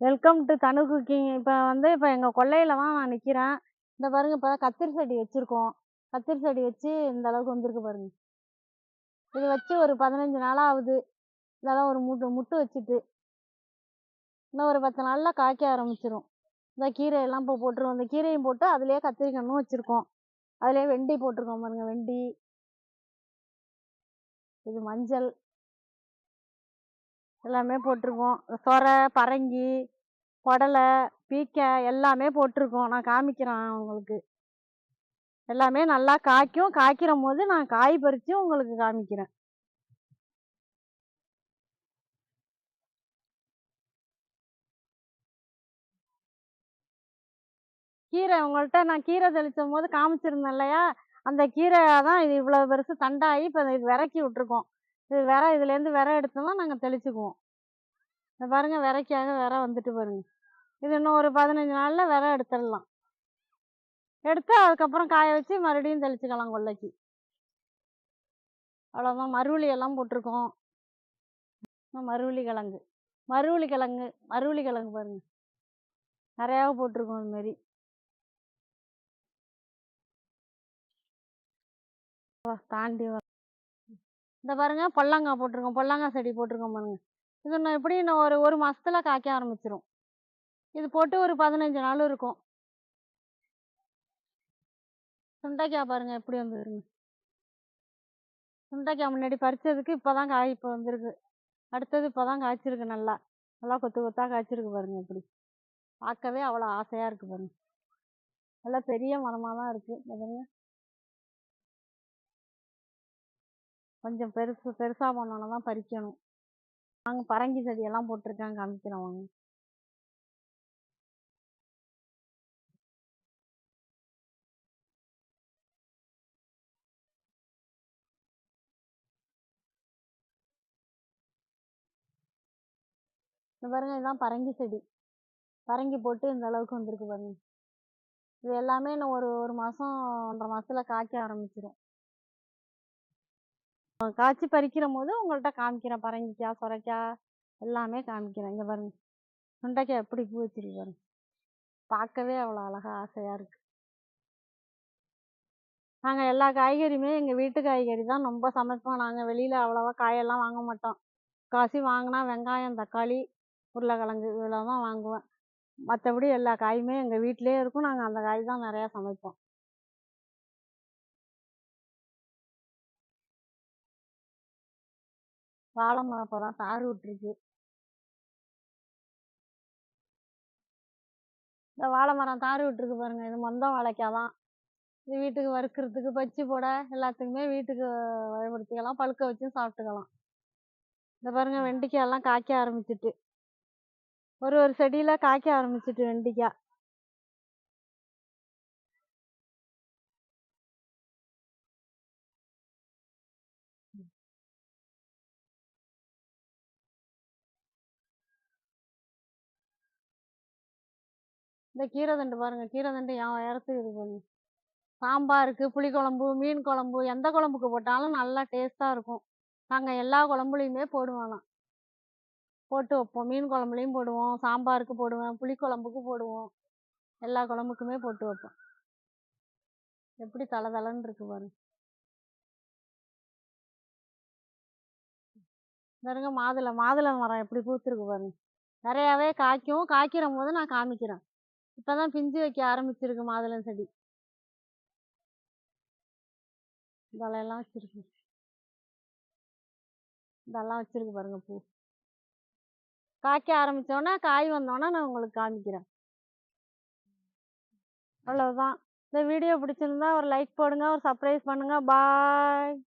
Welcome to Thanu cooking இப்போ வந்து இப்போ எங்கள் கொல்லையில் தான் நான் நிற்கிறேன் இந்த பாருங்க இப்போ தான் கத்திரி செடி வச்சுருக்கோம். கத்திரி செடி வச்சு இந்த அளவுக்கு வந்திருக்கு பாருங்க. இது வச்சு ஒரு பதினஞ்சு நாளாக ஆகுது. இதெல்லாம் ஒரு முட்டு முட்டு வச்சுட்டு. இன்னும் ஒரு பத்து நாளில் காய்க்க ஆரம்பிச்சிரும். இந்த கீரையெல்லாம் இப்போ போட்டுருவோம். இந்த கீரையும் போட்டு அதுலேயே கத்திரிக்கண்ணும் வச்சுருக்கோம். அதுலேயே வெண்டி போட்டிருக்கோம் பாருங்க வெண்டி. இது மஞ்சள். எல்லாமே போட்டிருக்கோம். சொரை பரங்கி புடலை பீக்கை எல்லாமே போட்டிருக்கோம். நான் காமிக்கிறேன் உங்களுக்கு. எல்லாமே நல்லா காய்க்கும். காய்க்கிற போது நான் காய் பறித்து உங்களுக்கு காமிக்கிறேன். கீரை உங்கள்கிட்ட நான் கீரை தெளித்தும் போது காமிச்சிருந்தேன் இல்லையா? அந்த கீரை தான் இது இவ்வளோ பெருசு தண்டாகி இப்போ இது விறக்கி விட்ருக்கோம் இது விர இதுலேருந்து விர எடுத்தோம்னா நாங்கள் தெளிச்சுக்குவோம். இந்த பாருங்கள் விரைக்காக விர வந்துட்டு பாருங்கள் இது இன்னும் ஒரு பதினஞ்சு நாளில் விர எடுத்துடலாம். எடுத்து அதுக்கப்புறம் காய வச்சு மறுபடியும் தெளிச்சுக்கலாம் கொல்லைக்கு அவ்வளோதான் மறுவலி எல்லாம் போட்டிருக்கோம். மறுவலி கிழங்கு. மறுவலி கிழங்கு மறுவலி கிழங்கு பாருங்கள் நிறையா போட்டிருக்கோம் இதுமாரி தாண்டி இந்த பாருங்க பொல்லாங்காய் போட்டிருக்கோம் பொல்லாங்காய் செடி போட்டிருக்கோம் பாருங்க. இது இன்னும் எப்படி இன்னும் ஒரு ஒரு மாசத்துல காய்க்க ஆரம்பிச்சிரும். இது போட்டு ஒரு பதினஞ்சு நாள் இருக்கும். சுண்டைக்காய் பாருங்க எப்படி வந்துருங்க சுண்டைக்காய் முன்னாடி பறிச்சதுக்கு இப்போதான் காய் இப்போ வந்திருக்கு. அடுத்தது இப்போதான் காய்ச்சிருக்கு நல்லா. நல்லா கொத்து கொத்தா காய்ச்சிருக்கு பாருங்க இப்படி. பார்க்கவே அவ்வளோ ஆசையா இருக்கு பாருங்க. நல்லா பெரிய மரமாக தான் இருக்கு பாருங்க. கொஞ்சம் பெருசு பெருசா போனோன்னா தான் பறிக்கணும். நாங்கள் பரங்கி செடியெல்லாம் போட்டிருக்கேன் காமிக்கிறோம் வாங்க இந்த பாருங்க இதுதான் பரங்கி செடி பரங்கி போட்டு இந்த அளவுக்கு வந்திருக்கு பாருங்க. இது எல்லாமே இன்னும் ஒரு ஒரு மாசம் ஒன்றரை மாசத்துல காய்க்க ஆரம்பிச்சிடும் காய்ச்சி பறிக்கிற போது உங்கள்கிட்ட காமிக்கிறேன் பரங்கிக்காய் சுரைக்காய் எல்லாமே காமிக்கிறேன். இங்கே பாருங்க சுண்டைக்காய் எப்படி பூ வச்சிருக்கு பாருங்க. பார்க்கவே அவ்வளோ அழகாக ஆசையாக இருக்குது நாங்கள் எல்லா காய்கறியுமே எங்கள் வீட்டு காய்கறி தான். ரொம்ப சமைப்போம். நாங்கள் வெளியில் அவ்வளோவா காயெல்லாம் வாங்க மாட்டோம். காசி வாங்கினா வெங்காயம் தக்காளி உருளைக்கிழங்கு இவ்வளோ தான் வாங்குவேன். மற்றபடி எல்லா காயுமே எங்கள் வீட்டிலே இருக்கும். நாங்கள் அந்த காய் தான் நிறையா சமைப்போம். வாழை மரம் தார் விட்டுருக்கு இந்த வாழை மரம் தார் விட்டுருக்கு பாருங்க. இது மொந்த வாழைக்காய் தான் இது வீட்டுக்கு வறுக்கிறதுக்கு பச்சி போட எல்லாத்துக்குமே வீட்டுக்கு பயன்படுத்திக்கலாம் பழுக்க வச்சு சாப்பிட்டுக்கலாம். இந்த பாருங்க வெண்டைக்காய் எல்லாம் காய்க்க ஆரம்பிச்சிட்டு. ஒரு ஒரு செடியில காய்க்க ஆரம்பிச்சிட்டு வெண்டைக்காய். இந்த கீரை தண்டு பாருங்க கீரை தண்டு என் உயரத்துக்கு இது பண்ணு சாம்பாருக்கு புளிக்குழம்பு மீன் குழம்பு எந்த குழம்புக்கு போட்டாலும் நல்லா டேஸ்ட்டாக இருக்கும். நாங்கள் எல்லா குழம்புலையுமே போடுவோம் போட்டு வைப்போம். மீன் குழம்புலையும் போடுவோம் சாம்பாருக்கு போடுவேன் புளிக்குழம்புக்கு போடுவோம். எல்லா குழம்புக்குமே போட்டு வைப்போம். எப்படி தலை தலைன்னு இருக்கு பாருங்க. பாருங்க மாதுளை மாதுளை மரம் எப்படி பூத்துருக்கு பாருங்க. நிறையாவே காய்க்கும். காய்க்கிற போது நான் காமிக்கிறேன். இப்பதான் பிஞ்சு வைக்க ஆரம்பிச்சிருக்கு மாதுளம் செடி? இதெல்லாம் வச்சிருக்கு. இதெல்லாம் வச்சிருக்கு பாருங்க பூ. காய்க்க ஆரம்பிச்சோன்னா காய் வந்தோன்னே நான் உங்களுக்கு காமிக்கிறேன். அவ்வளவுதான். இந்த வீடியோ பிடிச்சிருந்தா ஒரு லைக் போடுங்க ஒரு சப்ஸ்கிரைப் பண்ணுங்க. பாய்